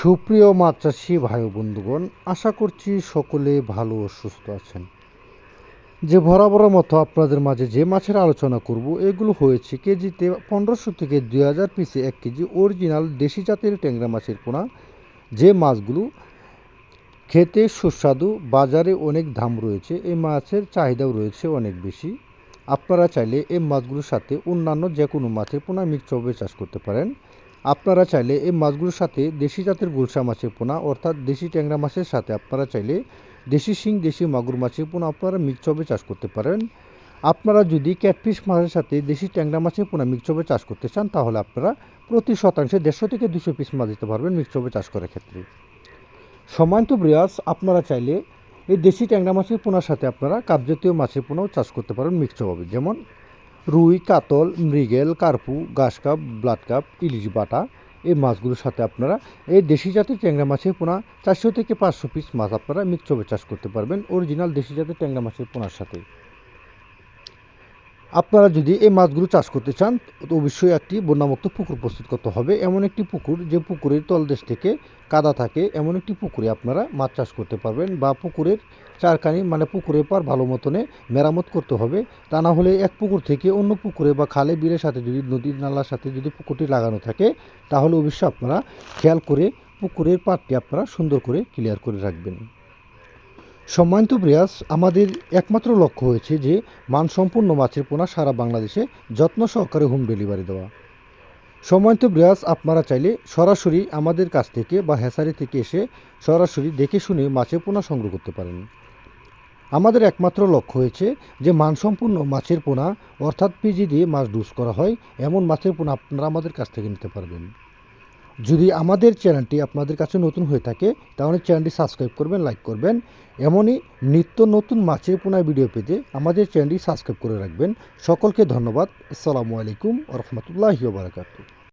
সুপ্রিয় মাছ চাষি ভাই বন্ধুগণ, আশা করছি সকলে ভালো ও সুস্থ আছেন। যে বরাবরের মতো আপনাদের মাঝে যে মাছের আলোচনা করব, এগুলো হয়েছে কেজিতে পনেরোশো থেকে দুই হাজার পিসে এক কেজি অরিজিনাল দেশি জাতের ট্যাংরা মাছের পোনা। যে মাছগুলো খেতে সুস্বাদু, বাজারে অনেক দাম রয়েছে, এই মাছের চাহিদাও রয়েছে অনেক বেশি। আপনারা চাইলে এই মাছগুলোর সাথে অন্যান্য যে কোনো মাছের পোনা মিক্সভাবে চাষ করতে পারেন। আপনারা চাইলে এই মাছগুলোর সাথে দেশি জাতের গুলশা মাছের পোনা, অর্থাৎ দেশি ট্যাংরা মাছের সাথে আপনারা চাইলে দেশি শিং, দেশি মাগুর মাছের পোনা আপনারা মিক্সভাবে চাষ করতে পারেন। আপনারা যদি ক্যাটফিশ মাছের সাথে দেশি ট্যাংরা মাছের পোনা মিক্সভাবে চাষ করতে চান, তাহলে আপনারা প্রতি শতাংশে দেড়শো থেকে দুশো পিস মাছ দিতে পারবেন মিক্সভাবে চাষ করার ক্ষেত্রে। সময়ন্ত ব্রিয়াস আপনারা চাইলে এই দেশি ট্যাংরা মাছের পোনার সাথে আপনারা কাপজাতীয় মাছের পোনাও চাষ করতে পারেন মিক্সভাবে যেমন রুই, কাতল, মৃগেল, কার্পু ঘাস কাপ ব্লাড কাপ ইলিশ বাটা এই মাছগুলোর সাথে আপনারা এই দেশি জাতের ট্যাংরা মাছের পোনা, চারশো থেকে পাঁচশো পিস মাছ আপনারা মিক্সভাবে চাষ করতে পারবেন। অরিজিনাল দেশি জাতের ট্যাংরা মাছের পোনার সাথে। আপনারা যদি এই মাছগুলো চাষ করতে চান, তো অবশ্যই একটি বন্যামুক্ত পুকুর প্রস্তুত করতে হবে। এমন একটি পুকুর, যে পুকুরের তলদেশ থেকে কাদা থাকে, এমন একটি পুকুরে আপনারা মাছ চাষ করতে পারবেন বা পুকুরের চারখানি মানে পুকুরের পর ভালো মতনে মেরামত করতে হবে। তা না হলে এক পুকুর থেকে অন্য পুকুরে বা খালে বিলের সাথে যদি, নদীর নালার সাথে যদি পুকুরটি লাগানো থাকে, তাহলে অবশ্যই আপনারা খেয়াল করে পুকুরের পাড়টি আপনারা সুন্দর করে ক্লিয়ার করে রাখবেন। সম্মানিত ব্রিয়াস আমাদের একমাত্র লক্ষ্য হয়েছে যে মানসম্পন্ন মাছের পোনা সারা বাংলাদেশে যত্ন সহকারে হোম ডেলিভারি দেওয়া। সম্মানিত ব্রিয়াস আপনারা চাইলে সরাসরি আমাদের কাছ থেকে বা হ্যাসারি থেকে এসে সরাসরি দেখে শুনে মাছের পোনা সংগ্রহ করতে পারেন। আমাদের একমাত্র লক্ষ্য হয়েছে যে মানসম্পন্ন মাছের পোনা, অর্থাৎ পিজি দিয়ে মাছ ডুস করা হয়, এমন মাছের পোনা আপনারা আমাদের কাছ থেকে নিতে পারবেন। যদি আমাদের চ্যানেলটি আপনাদের কাছে নতুন হয়ে থাকে, তাহলে চ্যানেলটি সাবস্ক্রাইব করবেন, লাইক করবেন। এমনই নিত্য নতুন মাছের পোনা ভিডিও পেতে আমাদের চ্যানেলটি সাবস্ক্রাইব করে রাখবেন। সকলকে ধন্যবাদ। আসসালামু আলাইকুম রহমতুল্লাহি বারাকাতু